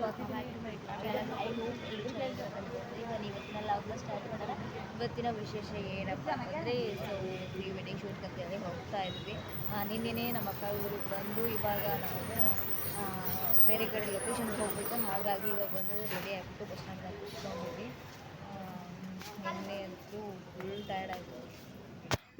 Welcome back to my channel I hope ಎಲ್ಲರೂ ಚೆನ್ನಾಗಿರ್ತಾರೆ ನಾನು ಇವತ್ತಿನ ಲಾಗ್ನ ಸ್ಟಾರ್ಟ್ ಮಾಡೋಣ ಇವತ್ತಿನ ವಿಶೇಷ ಏನಪ್ಪ ಅಂದರೆ ಸೊ ಪ್ರೀ ವೆಡ್ಡಿಂಗ್ ಶೂಟ್ ಅಂತೇಳಿ ಹೋಗ್ತಾ ಇದ್ವಿ. ನಿನ್ನೆನೇ ನಮ್ಮ ಅಕ್ಕ ಇವರು ಬಂದು ಇವಾಗ ನಾವು ಬೇರೆ ಕಡೆ ಲೊಕೇಶನ್ಗೆ ಹೋಗ್ಬಿಟ್ಟು ಹಾಗಾಗಿ ಇವಾಗ ಬಂದು ರೆಡಿ ಆಗಿಬಿಟ್ಟು ಬಸ್ ಸ್ಟ್ಯಾಂಡ್ ಕೂತ್ಕೊಂಡಿದ್ವಿ ನಿನ್ನೆ ಅಂತೂ ಫುಲ್ ಟಯರ್ಡ್ ಆಯಿತು.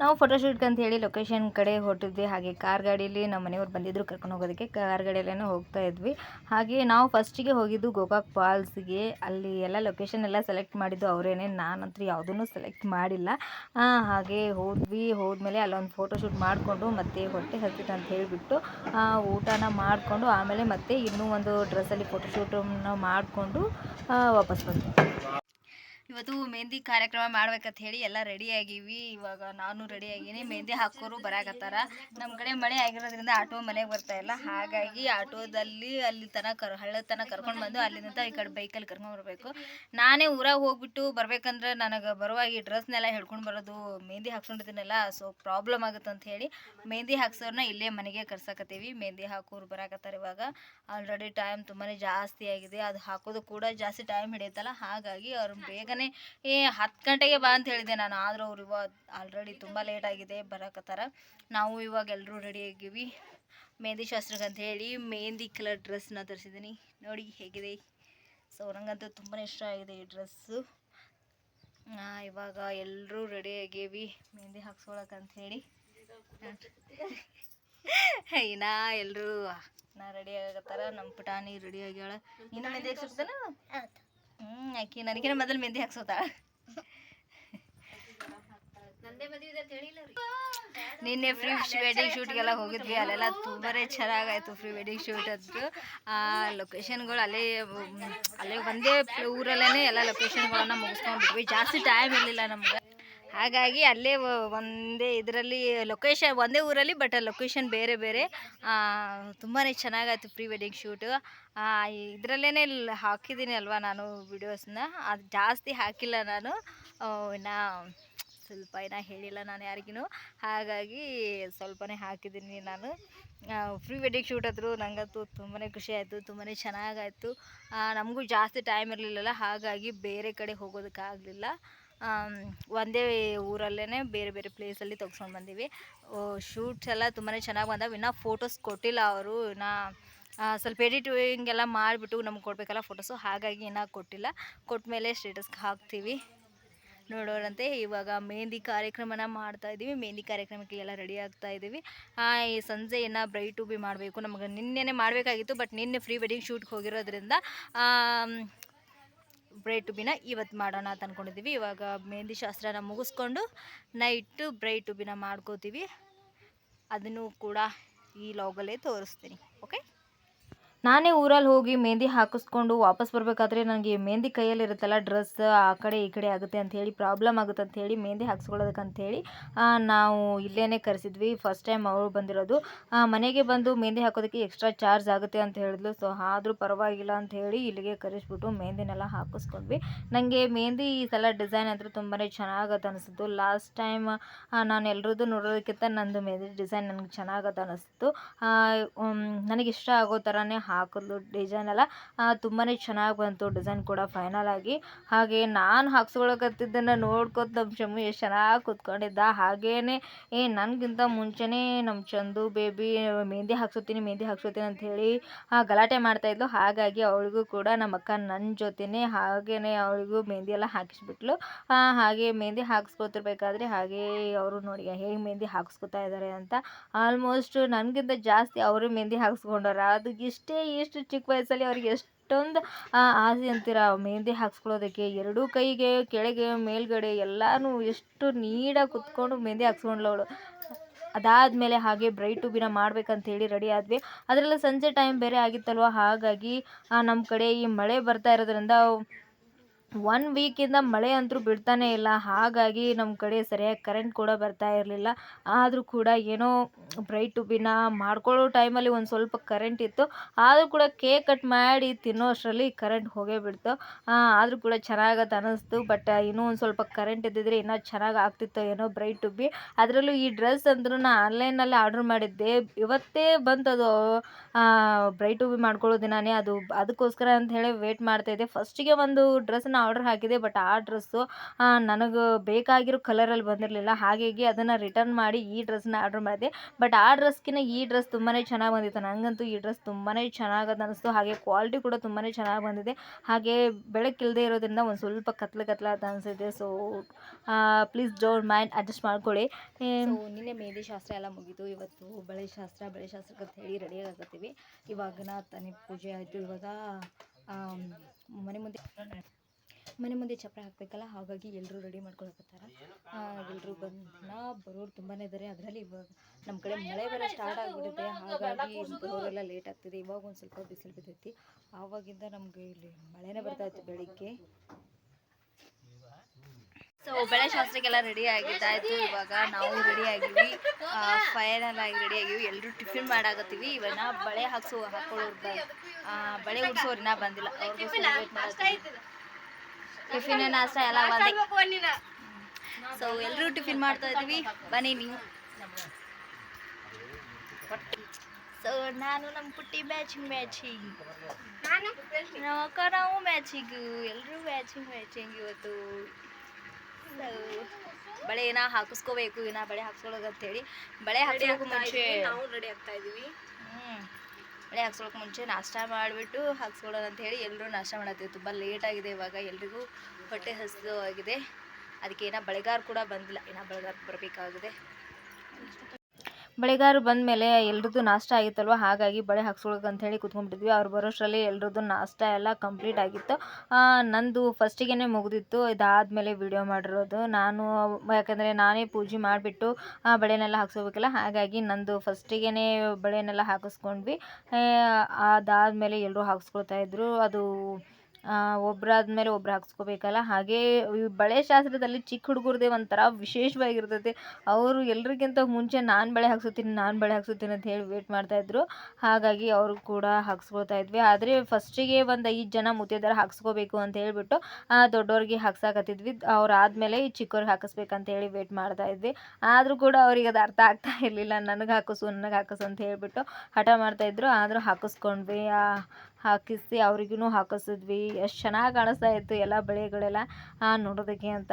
ನಾವು ಫೋಟೋಶೂಟ್ಗೆ ಅಂತ ಹೇಳಿ ಲೊಕೇಶನ್ ಕಡೆ ಹೊರಟಿದ್ವಿ. ಹಾಗೆ ಕಾರ್ ಗಾಡಿಯಲ್ಲಿ ನಮ್ಮ ಮನೆಯವ್ರು ಬಂದಿದ್ರು ಕರ್ಕೊಂಡು ಹೋಗೋದಕ್ಕೆ. ಕಾರ್ ಗಾಡಿಯಲ್ಲೇ ಹೋಗ್ತಾ ಇದ್ವಿ. ಹಾಗೆ ನಾವು ಫಸ್ಟಿಗೆ ಹೋಗಿದ್ದು ಗೋಕಾಕ್ ಫಾಲ್ಸ್ಗೆ ಅಲ್ಲಿ ಎಲ್ಲ ಲೊಕೇಶನ್ ಎಲ್ಲ ಸೆಲೆಕ್ಟ್ ಮಾಡಿದ್ದು ಅವರೇನೆ. ನಾನಂತೂ ಯಾವುದನ್ನು ಸೆಲೆಕ್ಟ್ ಮಾಡಿಲ್ಲ. ಹಾಗೆ ಹೋದ್ವಿ. ಹೋದ್ಮೇಲೆ ಅಲ್ಲೊಂದು ಫೋಟೋಶೂಟ್ ಮಾಡಿಕೊಂಡು ಮತ್ತೆ ಹೊಟ್ಟೆ ಹತ್ತಿತ್ತು ಅಂತ ಹೇಳಿಬಿಟ್ಟು ಊಟನ ಮಾಡಿಕೊಂಡು ಆಮೇಲೆ ಮತ್ತೆ ಇನ್ನೂ ಒಂದು ಡ್ರೆಸ್ಸಲ್ಲಿ ಫೋಟೋಶೂಟನ್ನು ಮಾಡಿಕೊಂಡು ವಾಪಸ್ ಬಂದ್ವಿ. ಇವತ್ತು ಮೆಹಂದಿ ಕಾರ್ಯಕ್ರಮ ಮಾಡ್ಬೇಕಂತ ಹೇಳಿ ಎಲ್ಲ ರೆಡಿ ಆಗೀವಿ. ಇವಾಗ ನಾನು ರೆಡಿ ಆಗೀನಿ. ಮೆಹಂದಿ ಹಾಕೋರು ಬರಾಕತ್ತಾರ. ನಮ್ಮ ಕಡೆ ಮಳೆ ಆಗಿರೋದ್ರಿಂದ ಆಟೋ ಮನೆಗೆ ಬರ್ತಾ ಇಲ್ಲ. ಹಾಗಾಗಿ ಆಟೋದಲ್ಲಿ ಅಲ್ಲಿ ತನಕ ಕರ್ ಹಳ್ಳದ ತನಕ ಕರ್ಕೊಂಡು ಬಂದು ಅಲ್ಲಿಂದ ಈ ಕಡೆ ಬೈಕಲ್ಲಿ ಕರ್ಕೊಂಡು ಬರಬೇಕು. ನಾನೇ ಊರಾಗ ಹೋಗ್ಬಿಟ್ಟು ಬರ್ಬೇಕಂದ್ರೆ ನನಗೆ ಬರುವಾಗ ಡ್ರೆಸ್ನೆಲ್ಲ ಹಿಡ್ಕೊಂಡು ಬರೋದು, ಮೆಹಂದಿ ಹಾಕ್ಕೊಂಡಿದ್ದೀನಲ್ಲ ಸೊ ಪ್ರಾಬ್ಲಮ್ ಆಗುತ್ತೆ ಅಂತ ಹೇಳಿ ಮೆಹಂದಿ ಹಾಕ್ಸೋರ್ನ ಇಲ್ಲೇ ಮನೆಗೆ ಕರ್ಸಕತ್ತೀವಿ. ಮೆಹಂದಿ ಹಾಕೋರು ಬರಾಕತ್ತಾರ ಇವಾಗ. ಆಲ್ರೆಡಿ ಟೈಮ್ ತುಂಬಾ ಜಾಸ್ತಿ ಆಗಿದೆ. ಅದು ಹಾಕೋದು ಕೂಡ ಜಾಸ್ತಿ ಟೈಮ್ ಹಿಡಿಯುತ್ತಲ್ಲ. ಹಾಗಾಗಿ ಅವ್ರು ಬೇಗನೆ ಏ, ಹತ್ತು ಗಂಟೆಗೆ ಬಾ ಅಂತ ಹೇಳಿದೆ ನಾನು, ಆದರೂ ಅವ್ರು ಇವಾಗ ಆಲ್ರೆಡಿ ತುಂಬ ಲೇಟ್ ಆಗಿದೆ, ಬರಾಕತ್ತಾರ. ನಾವು ಇವಾಗ ಎಲ್ಲರೂ ರೆಡಿ ಆಗಿವಿ. ಮೆಹಂದಿ ಶಾಸ್ತ್ರಕ್ಕೆ ಅಂತ ಹೇಳಿ ಮೆಹಂದಿ ಕಲರ್ ಡ್ರೆಸ್ನ ತರಿಸಿದ್ದೀನಿ ನೋಡಿ ಹೇಗಿದೆ. ಸೊ ನನಗಂತೂ ತುಂಬಾ ಇಷ್ಟ ಆಗಿದೆ ಈ ಡ್ರೆಸ್ಸು ಇವಾಗ ಎಲ್ಲರೂ ರೆಡಿ ಆಗೇವಿ. ಮೆಹಂದಿ ಹೇಳಿ. ಇನ್ನ ಎಲ್ಲರೂ ನಾ ರೆಡಿ ಆಗತ್ತಾರ ನಮ್ಮ ಪುಟಾಣಿ ರೆಡಿ ಆಗ್ಯಾಳ. ನೀನು ಮೆಹಂದಿ ಹಾಕ್ಸಿರ್ತಾನ ಹ್ಞೂ ಆಕಿ ನನಗಿನ ಮೊದಲು ಮೆಹಂದಿ ಹಾಕ್ಸೋತಾಳ. ನಿನ್ನೆ ಫ್ರೀ ವೆಡ್ಡಿಂಗ್ ಶೂಟ್ಗೆಲ್ಲ ಹೋಗಿದ್ವಿ ಅಲ್ಲೆಲ್ಲ ತುಂಬಾ ಚೆನ್ನಾಗಾಯ್ತು ಫ್ರೀ ವೆಡ್ಡಿಂಗ್ ಶೂಟ್ ಅದು ಲೊಕೇಶನ್ಗಳು ಅಲ್ಲೇ ಅಲ್ಲೇ ಒಂದೇ ಊರಲ್ಲೇ ಎಲ್ಲ ಲೊಕೇಶನ್ಗಳನ್ನ ಮುಗಿಸ್ಕೊಂಡ್ಬಿಟ್ವಿ. ಜಾಸ್ತಿ ಟೈಮ್ ಇರಲಿಲ್ಲ ನಮ್ಗೆ. ಹಾಗಾಗಿ ಅಲ್ಲೇ ಒಂದೇ ಇದರಲ್ಲಿ ಲೊಕೇಶನ್ ಒಂದೇ ಊರಲ್ಲಿ ಬಟ್ ಲೊಕೇಶನ್ ಬೇರೆ ಬೇರೆ. ತುಂಬಾ ಚೆನ್ನಾಗಾಯ್ತು ಪ್ರೀ ವೆಡ್ಡಿಂಗ್ ಶೂಟು. ಇದರಲ್ಲೇ ಹಾಕಿದ್ದೀನಿ ಅಲ್ವಾ ನಾನು ವಿಡಿಯೋಸ್ನ. ಅದು ಜಾಸ್ತಿ ಹಾಕಿಲ್ಲ ನಾನು. ಇನ್ನ ಸ್ವಲ್ಪ ಏನೋ ಹೇಳಿಲ್ಲ ನಾನು ಯಾರಿಗೂ ಹಾಗಾಗಿ ಸ್ವಲ್ಪನೇ ಹಾಕಿದ್ದೀನಿ ನಾನು. ಫ್ರೀ ವೆಡ್ಡಿಂಗ್ ಶೂಟ್ ಆದರೂ ನನಗಂತೂ ತುಂಬಾ ಖುಷಿ ಆಯಿತು ತುಂಬಾ ಚೆನ್ನಾಗಾಯಿತು. ನಮಗೂ ಜಾಸ್ತಿ ಟೈಮ್ ಇರಲಿಲ್ಲಲ್ಲ, ಹಾಗಾಗಿ ಬೇರೆ ಕಡೆ ಹೋಗೋದಕ್ಕಾಗಲಿಲ್ಲ. ಒಂದೇ ಊರಲ್ಲೇ ಬೇರೆ ಬೇರೆ ಪ್ಲೇಸಲ್ಲಿ ತೆಗ್ಸ್ಕೊಂಡು ಬಂದೀವಿ. ಶೂಟ್ಸ್ ಎಲ್ಲ ತುಂಬಾ ಚೆನ್ನಾಗಿ ಬಂದವು. ಇನ್ನೂ ಫೋಟೋಸ್ ಕೊಟ್ಟಿಲ್ಲ ಅವರು. ಇನ್ನು ಸ್ವಲ್ಪ ಎಡಿಟಿಂಗ್ ಎಲ್ಲ ಮಾಡಿಬಿಟ್ಟು ನಮ್ಗೆ ಕೊಡಬೇಕಲ್ಲ ಫೋಟೋಸು ಹಾಗಾಗಿ ಇನ್ನೂ ಕೊಟ್ಟಿಲ್ಲ. ಕೊಟ್ಟ ಮೇಲೆ ಸ್ಟೇಟಸ್ಗೆ ಹಾಕ್ತೀವಿ. ನೋಡೋರಂತೆ. ಇವಾಗ ಮೆಹಂದಿ ಕಾರ್ಯಕ್ರಮನ ಮಾಡ್ತಾ ಇದ್ದೀವಿ ಮೆಹಂದಿ ಕಾರ್ಯಕ್ರಮಕ್ಕೆ ಎಲ್ಲ ರೆಡಿ ಆಗ್ತಾ ಇದ್ದೀವಿ ಈ ಸಂಜೆ ಇನ್ನು ಬ್ರೈಟ್ ಟು ಬಿ ಮಾಡಬೇಕು. ನಮಗೆ ನಿನ್ನೆನೇ ಮಾಡಬೇಕಾಗಿತ್ತು. ಬಟ್ ನಿನ್ನೆ ಫ್ರೀ ವೆಡ್ಡಿಂಗ್ ಶೂಟ್ಗೆ ಹೋಗಿರೋದ್ರಿಂದ ಬ್ರೈಟ್ ಟು ಬಿನ ಇವತ್ತು ಮಾಡೋಣ ಅಂತ ಅಂದ್ಕೊಂಡಿದ್ದೀವಿ ಇವಾಗ ಮೆಹಂದಿ ಶಾಸ್ತ್ರನ ಮುಗಿಸ್ಕೊಂಡು ನೈಟು ಬ್ರೈಟ್ ಟು ಬಿನ ಮಾಡ್ಕೋತೀವಿ. ಅದನ್ನು ಕೂಡ ಈ ಲಾಗಲ್ಲೇ ತೋರಿಸ್ತೀನಿ. ಓಕೆ ನಾನೇ ಊರಲ್ಲಿ ಹೋಗಿ ಮೆಹಂದಿ ಹಾಕಿಸ್ಕೊಂಡು ವಾಪಸ್ ಬರಬೇಕಾದ್ರೆ ನನಗೆ ಮೆಹಂದಿ ಕೈಯಲ್ಲಿ ಇರುತ್ತಲ್ಲ ಡ್ರೆಸ್ ಆ ಕಡೆ ಈ ಕಡೆ ಆಗುತ್ತೆ ಅಂತ ಹೇಳಿ ಪ್ರಾಬ್ಲಮ್ ಆಗುತ್ತೆ ಅಂತ ಹೇಳಿ ಮೆಹಂದಿ ಹೇಳಿ ನಾವು ಇಲ್ಲೇ ಕರೆಸಿದ್ವಿ. ಫಸ್ಟ್ ಟೈಮ್ ಅವರು ಬಂದಿರೋದು. ಮನೆಗೆ ಬಂದು ಮೆಹಂದಿ ಹಾಕೋದಕ್ಕೆ ಎಕ್ಸ್ಟ್ರಾ ಚಾರ್ಜ್ ಆಗುತ್ತೆ ಅಂತ ಹೇಳಿದ್ಲು. ಸೊ ಆದರೂ ಪರವಾಗಿಲ್ಲ ಅಂತ ಹೇಳಿ ಇಲ್ಲಿಗೆ ಕರೆಸ್ಬಿಟ್ಟು ಮೆಹಂದಿನೆಲ್ಲ ಹಾಕಿಸ್ಕೊಂಡ್ವಿ. ನನಗೆ ಮೆಹಂದಿ ಈ ಸಲ ಡಿಸೈನ್ ಅಂತೂ ತುಂಬಾ ಚೆನ್ನಾಗತ್ತೆ ಅನಿಸ್ತು. ಲಾಸ್ಟ್ ಟೈಮ್ ನಾನು ಎಲ್ರದ್ದು ನೋಡೋದಕ್ಕಿಂತ ನಂದು ಮೆಹಂದಿ ಡಿಸೈನ್ ನನಗೆ ಚೆನ್ನಾಗತ್ತೆ ಅನಿಸ್ತು. ನನಗೆ ಇಷ್ಟ ಆಗೋ ಥರನೇ ಹಾಕಿದ್ಲು ಡಿಸೈನ್ ಎಲ್ಲ ತುಂಬಾ ಚೆನ್ನಾಗಿ ಬಂತು. ಡಿಸೈನ್ ಕೂಡ ಫೈನಲ್ ಆಗಿ. ಹಾಗೆ ನಾನು ಹಾಕ್ಸ್ಕೊಳಕತ್ತಿದ್ದನ್ನು ನೋಡ್ಕೊತ ನಮ್ಮ ಶಮ್ಮು ಎಷ್ಟು ಚೆನ್ನಾಗಿ ಕೂತ್ಕೊಂಡಿದ್ದ. ಹಾಗೇನೆ, ಏ, ನನಗಿಂತ ಮುಂಚೆನೇ ನಮ್ಮ ಚಂದು ಬೇಬಿ ಮೆಹಂದಿ ಹಾಕ್ಸೋತೀನಿ ಮೆಹಂದಿ ಹಾಕ್ಸೋತೀನಿ ಅಂತ ಹೇಳಿ ಗಲಾಟೆ ಮಾಡ್ತಾಯಿದ್ಲು ಹಾಗಾಗಿ ಅವಳಿಗೂ ಕೂಡ ನಮ್ಮ ಅಕ್ಕ ನನ್ನ ಜೊತೆನೇ, ಹಾಗೇನೆ ಅವಳಿಗೂ ಮೆಹಂದಿ ಎಲ್ಲ ಹಾಕಿಸ್ಬಿಟ್ಲು. ಹಾಗೆ ಮೆಹಂದಿ ಹಾಕ್ಸ್ಕೊತಿರ್ಬೇಕಾದ್ರೆ ಹಾಗೆ ಅವರು ನೋಡಿ ಹೇಗೆ ಮೆಹಂದಿ ಹಾಕ್ಸ್ಕೊತಾ ಇದ್ದಾರೆ ಅಂತ. ಆಲ್ಮೋಸ್ಟ್ ನನಗಿಂತ ಜಾಸ್ತಿ ಅವರು ಮೆಹಂದಿ ಹಾಕ್ಸ್ಕೊಂಡವ್ರ. ಅದು ಇಷ್ಟೇ ಇಷ್ಟು ಚಿಕ್ಕ ವಯಸ್ಸಲ್ಲಿ ಅವ್ರಿಗೆ ಎಷ್ಟೊಂದು ಆಸೆ ಅಂತೀರ? ಮೆಹಂದಿ ಹಾಕ್ಸ್ಕೊಳ್ಳೋದಕ್ಕೆ, ಎರಡೂ ಕೈಗೆ, ಕೆಳಗೆ, ಮೇಲ್ಗಡೆ ಎಲ್ಲಾನು ಎಷ್ಟು ನೀಟಾಗಿ ಕುತ್ಕೊಂಡು ಮೆಹಂದಿ ಹಾಕ್ಸ್ಕೊಂಡ್ಳು ಅವಳು. ಅದಾದಮೇಲೆ ಹಾಗೆ ಬ್ರೈಟ್ ಟು ಬಿನ ಮಾಡ್ಬೇಕಂತ ಹೇಳಿ ರೆಡಿ ಆದ್ವಿ. ಅದರಲ್ಲೂ ಸಂಜೆ ಟೈಮ್ ಬೇರೆ ಆಗಿತ್ತಲ್ವ? ಹಾಗಾಗಿ ನಮ್ಮ ಕಡೆ ಈ ಮಳೆ ಬರ್ತಾ ಇರೋದ್ರಿಂದ ಒನ್ ವೀಕಿಂದ ಮಳೆ ಅಂತೂ ಬಿಡ್ತಾನೆ ಇಲ್ಲ. ಹಾಗಾಗಿ ನಮ್ಮ ಕಡೆ ಸರಿಯಾಗಿ ಕರೆಂಟ್ ಕೂಡ ಬರ್ತಾ ಇರಲಿಲ್ಲ. ಆದರೂ ಕೂಡ ಏನೋ ಬ್ರೈಟ್ ಟುಬಿನ ಮಾಡ್ಕೊಳ್ಳೋ ಟೈಮಲ್ಲಿ ಒಂದು ಸ್ವಲ್ಪ ಕರೆಂಟ್ ಇತ್ತು. ಆದರೂ ಕೂಡ ಕೇಕ್ ಕಟ್ ಮಾಡಿ ತಿನ್ನೋ ಅಷ್ಟರಲ್ಲಿ ಕರೆಂಟ್ ಹೋಗೇ ಬಿಡ್ತು. ಆದರೂ ಕೂಡ ಚೆನ್ನಾಗತ್ತೆ ಅನ್ನಿಸ್ತು ಬಟ್ ಇನ್ನೂ ಒಂದು ಸ್ವಲ್ಪ ಕರೆಂಟ್ ಇದ್ದಿದ್ರೆ ಇನ್ನೂ ಚೆನ್ನಾಗಿ ಆಗ್ತಿತ್ತು ಏನೋ ಬ್ರೈಟ್ ಟುಬಿ ಅದರಲ್ಲೂ ಈ ಡ್ರೆಸ್ ಅಂದ್ರೂ ನಾನು ಆನ್ಲೈನಲ್ಲಿ ಆರ್ಡ್ರ್ ಮಾಡಿದ್ದೆ. ಇವತ್ತೇ ಬಂತದು ಬ್ರೈಟ್ ಟುಬಿ ಮಾಡ್ಕೊಳ್ಳೋ ದಿನಾನೇ. ಅದು, ಅದಕ್ಕೋಸ್ಕರ ಅಂತ ಹೇಳಿ ವೇಟ್ ಮಾಡ್ತಾಯಿದ್ದೆ ಫಸ್ಟಿಗೆ ಒಂದು ಡ್ರೆಸ್ನ ಆರ್ಡರ್ ಹಾಕಿದೆ ಬಟ್ ಆ ಡ್ರೆಸ್ಸು ನನಗೆ ಬೇಕಾಗಿರೋ ಕಲರಲ್ಲಿ ಬಂದಿರಲಿಲ್ಲ. ಹಾಗಾಗಿ ಅದನ್ನು ರಿಟರ್ನ್ ಮಾಡಿ ಈ ಡ್ರೆಸ್ನ ಆರ್ಡ್ರ್ ಮಾಡಿದೆ. ಬಟ್ ಆ ಡ್ರೆಸ್ಗಿಂತ ಈ ಡ್ರೆಸ್ ತುಂಬಾ ಚೆನ್ನಾಗಿ ಬಂದಿತ್ತು. ನನಗಂತೂ ಈ ಡ್ರೆಸ್ ತುಂಬಾ ಚೆನ್ನಾಗದು ಅನಿಸ್ತು. ಹಾಗೆ ಕ್ವಾಲಿಟಿ ಕೂಡ ತುಂಬಾ ಚೆನ್ನಾಗಿ ಬಂದಿದೆ. ಹಾಗೆ ಬೆಳಕಿಲ್ಲದೆ ಇರೋದ್ರಿಂದ ಒಂದು ಸ್ವಲ್ಪ ಕತ್ಲೆ ಕತ್ಲೆ ಅಂತ ಅನಿಸಿದೆ. So please don't mind adjust ಮಾಡ್ಕೊಳ್ಳಿ. ನಿನ್ನೆ ಮೇದಿ ಶಾಸ್ತ್ರ ಎಲ್ಲ ಮುಗೀತು. ಇವತ್ತು ಬಳೆ ಶಾಸ್ತ್ರ ಬಳೆ ಶಾಸ್ತ್ರಕ್ಕೆ ಅಂತ ಹೇಳಿ ರೆಡಿ ಆಗತ್ತೀವಿ ಇವಾಗ ನಾ ತನಿ ಪೂಜೆ ಆಯಿತು. ಇವಾಗ ಮನೆ ಮುಂದೆ ಮನೆ ಮುಂದೆ ಚಪ್ಪರ ಹಾಕಬೇಕಲ್ಲ ಹಾಗಾಗಿ ಎಲ್ಲರೂ ರೆಡಿ ಮಾಡ್ಕೊಳಕತ್ತಾರ. ಎಲ್ಲರೂ ಬಂದ ಬರೋರು ತುಂಬಾ ಇದ್ದಾರೆ ಅದರಲ್ಲಿ ಇವಾಗ ನಮ್ಮ ಕಡೆ ಮಳೆ ಬೇರೆ ಸ್ಟಾರ್ಟ್ ಆಗಿಬಿಡುತ್ತೆ. ಹಾಗಾಗಿ ಬರೋರೆಲ್ಲ ಲೇಟ್ ಆಗ್ತಿದೆ. ಇವಾಗ ಒಂದು ಸ್ವಲ್ಪ ಬಿಸಿಲು ಬಿದ್ದೈತಿ. ಆವಾಗಿಂದ ನಮಗೆ ಇಲ್ಲಿ ಮಳೆನೇ ಬರ್ತಾ ಇತ್ತು ಬೆಳಿಗ್ಗೆ. ಸೊ ಬೆಳೆ ಶಾಸ್ತ್ರಕ್ಕೆಲ್ಲ ರೆಡಿ ಆಗಿದ್ದಾಯ್ತು ಇವಾಗ ನಾವು ರೆಡಿ ಆಗಿವಿ. ಫೈನಲ್ ಆಗಿ ರೆಡಿ ಆಗಿವಿ. ಎಲ್ಲರೂ ಟಿಫಿನ್ ಮಾಡಾಕತ್ತೀವಿ. ಇವನ್ನ ಬಳೆ ಹಾಕ್ಸೋ ಹಾಕೊಳ್ಳೋರು ಬಳೆ ಆ, ಬಳೆ ಉಡ್ಸೋರು ಇನ್ನೂ ಬಂದಿಲ್ಲ ಟಿಫಿನ್ ನಾಷ್ಟ ಎಲ್ಲ ಒಂದೇ. ಸೊ ಎಲ್ಲರೂ ಟಿಫಿನ್ ಮಾಡ್ತಾ ಇದ್ದೀವಿ ಬನ್ನಿ ನೀವು. ಸೊ ನಾನು ನಮ್ಮ ಪುಟ್ಟಿ ಮ್ಯಾಚಿಂಗ್ ಮ್ಯಾಚಿಂಗ್ ನಾವು ಅಕ್ಕ ನಾವು ಮ್ಯಾಚಿಂಗು ಎಲ್ಲರೂ ಮ್ಯಾಚಿಂಗ್ ಮ್ಯಾಚಿಂಗ್ ಇವತ್ತು. ಬಳೆ ಏನ ಹಾಕಿಸ್ಕೋಬೇಕು ಏನ ಬಳೆ ಹಾಕ್ಸ್ಕೊಳಕ್ ಅಂತೇಳಿ. ಬಳೆ ಹಾಕಿ ಮುಂಚೆ ನಾವು ರೆಡಿ ಆಗ್ತಾ ಇದೀವಿ. ಹ್ಮ್. ಬಳೆ ಹಾಕ್ಸ್ಕೊಳಕ್ ಮುಂಚೆ ನಾಷ್ಟ ಮಾಡಿಬಿಟ್ಟು ಹಾಕ್ಸ್ಕೊಳ್ಳೋಣ ಅಂತ ಹೇಳಿ ಎಲ್ಲರೂ ನಾಷ್ಟ ಮಾಡತ್ತೀವಿ. ತುಂಬ ಲೇಟ್ ಆಗಿದೆ ಇವಾಗ. ಎಲ್ರಿಗೂ ಹೊಟ್ಟೆ ಹಸಿದು ಆಗಿದೆ ಅದಕ್ಕೆ ಏನೋ ಬಳೆಗಾರ ಕೂಡ ಬಂದಿಲ್ಲ. ಏನೋ ಬಳೆಗಾರ ಬರಬೇಕಾಗಿದೆ. ಬಳೆಗಾರರು ಬಂದ ಮೇಲೆ ಎಲ್ರದ್ದು ನಾಷ್ಟ ಆಗಿತ್ತಲ್ವ? ಹಾಗಾಗಿ ಬಳೆ ಹಾಕ್ಸ್ಕೊಳಕ್ಕೆ ಅಂತ ಹೇಳಿ ಕುತ್ಕೊಂಡ್ಬಿಟ್ಟಿದ್ವಿ. ಅವ್ರು ಬರೋಷ್ಟರಲ್ಲಿ ಎಲ್ರದ್ದು ನಾಷ್ಟ ಎಲ್ಲ ಕಂಪ್ಲೀಟ್ ಆಗಿತ್ತು. ನಂದು ಫಸ್ಟಿಗೆ ಮುಗಿದಿತ್ತು. ಇದಾದಮೇಲೆ ವಿಡಿಯೋ ಮಾಡಿರೋದು. ನಾನು, ಯಾಕಂದರೆ ನಾನೇ ಪೂಜೆ ಮಾಡಿಬಿಟ್ಟು ಬಳೆನೆಲ್ಲ ಹಾಕ್ಸ್ಕೋಬೇಕಲ್ಲ? ಹಾಗಾಗಿ ನಂದು ಫಸ್ಟಿಗೆ ಬಳೆನೆಲ್ಲ ಹಾಕಿಸ್ಕೊಂಡ್ವಿ. ಅದಾದಮೇಲೆ ಎಲ್ಲರೂ ಹಾಕ್ಸ್ಕೊಳ್ತಾ ಇದ್ದರು ಅದು ಒಬ್ಬರಾದ್ಮೇಲೆ ಒಬ್ರು ಹಾಕ್ಸ್ಕೋಬೇಕಲ್ಲ? ಹಾಗೆ ಈ ಬಳೆ ಶಾಸ್ತ್ರದಲ್ಲಿ ಚಿಕ್ಕ ಹುಡುಗರದೇ ಒಂಥರ ವಿಶೇಷವಾಗಿರ್ತೈತೆ. ಅವರು ಎಲ್ರಿಗಿಂತ ಮುಂಚೆ ನಾನು ಬಳೆ ಹಾಕ್ಸೋತೀನಿ, ನಾನು ಬಳೆ ಹಾಕ್ಸೋತೀನಿ ಅಂತ ಹೇಳಿ ವೇಟ್ ಮಾಡ್ತಾಯಿದ್ರು ಹಾಗಾಗಿ ಅವರು ಕೂಡ ಹಾಕ್ಸ್ಕೊಳ್ತಾ ಇದ್ವಿ. ಆದರೆ ಫಸ್ಟಿಗೆ ಒಂದು ಐದು ಜನ ಮುತ್ತೈದೆಯರು ಹಾಕ್ಸ್ಕೋಬೇಕು ಅಂತ ಹೇಳಿಬಿಟ್ಟು ದೊಡ್ಡವ್ರಿಗೆ ಹಾಕ್ಸಾಕತ್ತಿದ್ವಿ. ಅವ್ರು ಆದಮೇಲೆ ಈ ಚಿಕ್ಕವ್ರಿಗೆ ಹಾಕಿಸ್ಬೇಕಂತ ಹೇಳಿ ವೇಟ್ ಮಾಡ್ತಾ ಇದ್ವಿ. ಆದರೂ ಕೂಡ ಅವ್ರಿಗೆ ಅದು ಅರ್ಥ ಆಗ್ತಾ ಇರಲಿಲ್ಲ. ನನಗೆ ಹಾಕಿಸು ನನಗೆ ಹಾಕಿಸು ಅಂತ ಹೇಳಿಬಿಟ್ಟು ಹಠ ಮಾಡ್ತಾಯಿದ್ರು ಆದರೂ ಹಾಕಿಸ್ಕೊಂಡ್ವಿ. ಹಾಕಿಸಿ ಅವ್ರಿಗೂ ಹಾಕಿಸಿದ್ವಿ. ಎಷ್ಟು ಚೆನ್ನಾಗಿ ಕಾಣಿಸ್ತಾ ಇತ್ತು ಎಲ್ಲ ಬೆಳೆಗಳೆಲ್ಲ. ನೋಡೋದಕ್ಕೆ ಅಂತ.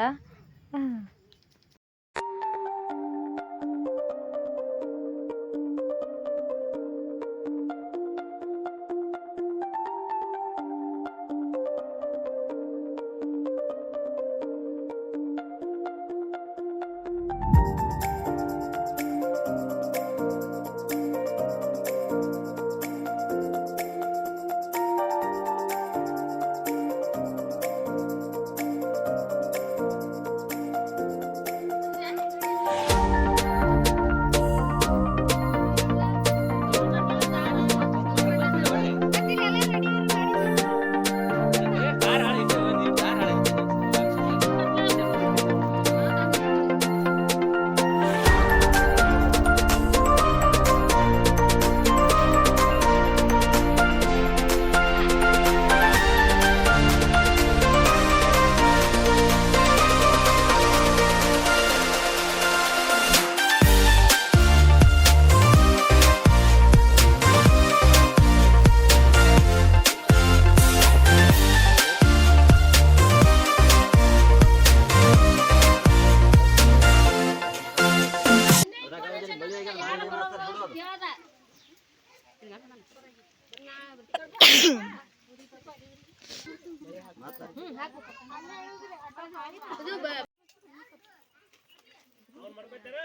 ಮಾಡ್ಕೊತಾರ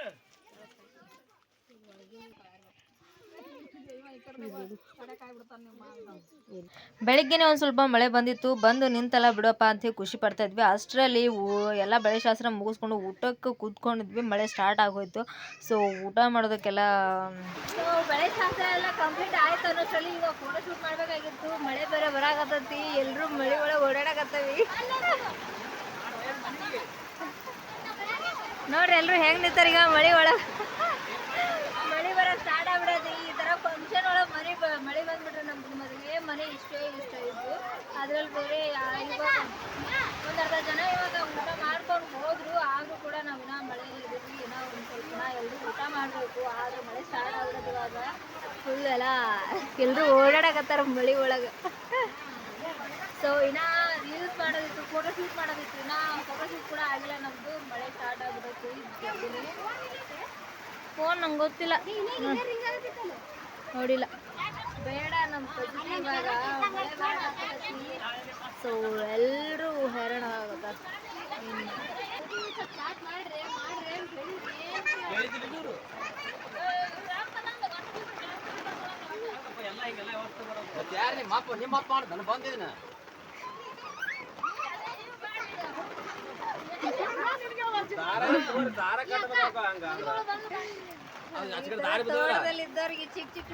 ಬೆಳಗ್ಗೆನೆ ಒಂದು ಸ್ವಲ್ಪ ಮಳೆ ಬಂದಿತ್ತು. ಬಂದು ನಿಂತಲ್ಲ ಬಿಡಪ್ಪ ಅಂತ ಖುಷಿ ಪಡ್ತಾ ಇದ್ವಿ. ಅಷ್ಟರಲ್ಲಿ ಎಲ್ಲ ಬೆಳೆ ಶಾಸ್ತ್ರ ಮುಗಿಸ್ಕೊಂಡು ಊಟಕ್ಕೆ ಕುತ್ಕೊಂಡಿದ್ವಿ. ಮಳೆ ಸ್ಟಾರ್ಟ್ ಆಗೋಯ್ತು. ಸೊ ಊಟ ಮಾಡೋದಕ್ಕೆಲ್ಲ ಬೆಳೆ ಶಾಸ್ತ್ರ ಎಲ್ಲ ಕಂಪ್ಲೀಟ್ ಆಯ್ತು ಅನ್ನೋಷ್ಟರಲ್ಲಿ ಈಗ ಫೋಟೋ ಶೂಟ್ ಮಾಡ್ಬೇಕಾಗಿತ್ತು. ಮಳೆ ಬೇರೆ ಬರಾಕತ್ತೈತಿ. ಎಲ್ಲರೂ ಮಳೆ ಒಳಗೆ ಓಡಾಡಕತ್ತವಿ. ನೋಡ್ರಿ ಎಲ್ಲರೂ ಹೆಂಗೆ ನಿಂತಾರ ಈಗ ಮಳೆ ಒಳಗೆ? ಸ್ಟಾರ್ಟ್ ಆಗ್ಬಿಡೋದು. ಈ ತರ ಫಂಕ್ಷನ್ ಒಳಗೆ ಮನೆ ಮಳೆ ಬಂದ್ಬಿಟ್ರೆ ನಮ್ದು ಮದುವೆ ಮನೆ ಇಷ್ಟೇ, ಇಷ್ಟ ಇತ್ತು. ಅದ್ರಲ್ಲಿ ಬೇರೆ ಇವಾಗ ಒಂದ್ ಅರ್ಧ ಜನ ಇವಾಗ ಊಟ ಮಾಡ್ಕೊಂಡು ಹೋದ್ರು. ಆದ್ರೂ ಕೂಡ ನಾವು ಇನ್ನ ಮಳೆ ಇದ್ದೀವಿ. ಇನ್ನ ಒಂದ್ ಸ್ವಲ್ಪ ದಿನ ಎಲ್ರು ಊಟ ಮಾಡ್ಬೇಕು. ಆದ್ರೆ ಮಳೆ ಸ್ಟಾರ್ಟ್ ಆಗ್ಬಿಡೋದು ಇವಾಗ. ಫುಲ್ ಎಲ್ಲ ಎಲ್ರು ಓಡಾಡಕತ್ತಾರ ಮಳೆ ಒಳಗೆ. ಸೊ ಇನ್ನ ರೀಲ್ಸ್ ಮಾಡೋದಿತ್ತು ಫೋಟೋ ಶೂಟ್ ಮಾಡೋದಿತ್ತು. ಇನ್ನ ಫೋಟೋ ಶೂಟ್ ಕೂಡ ಆಗಿಲ್ಲ ನಮ್ದು. ಮಳೆ ಸ್ಟಾರ್ಟ್ ಆಗ್ಬಿಡೈತಿ ಫೋನ್ ನಂಗೆ ಗೊತ್ತಿಲ್ಲ. ನೋಡಿಲ್ಲ. ಬೇಡ ನಮ್ಮ ಸೊ ಎಲ್ಲರೂ ಹೈರಾಣ ಆಗತ್ತಾರ ಯಾರು ನಿಮ್ಮ ಅಪ್ಪ ನಿಮ್ಮ ಅಪ್ಪ ಅಂತ ನಾನು ಬಂದಿದ್ದೀನಿ. ಇದ್ದವ್ರಿಗೆ ಚಿಕ್ಕ ಚಿಕ್ಕ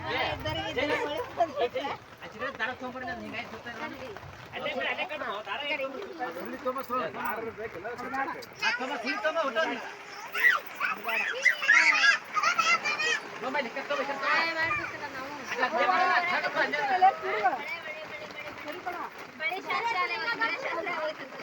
ಇದ್ದವ್ರಿಗೆ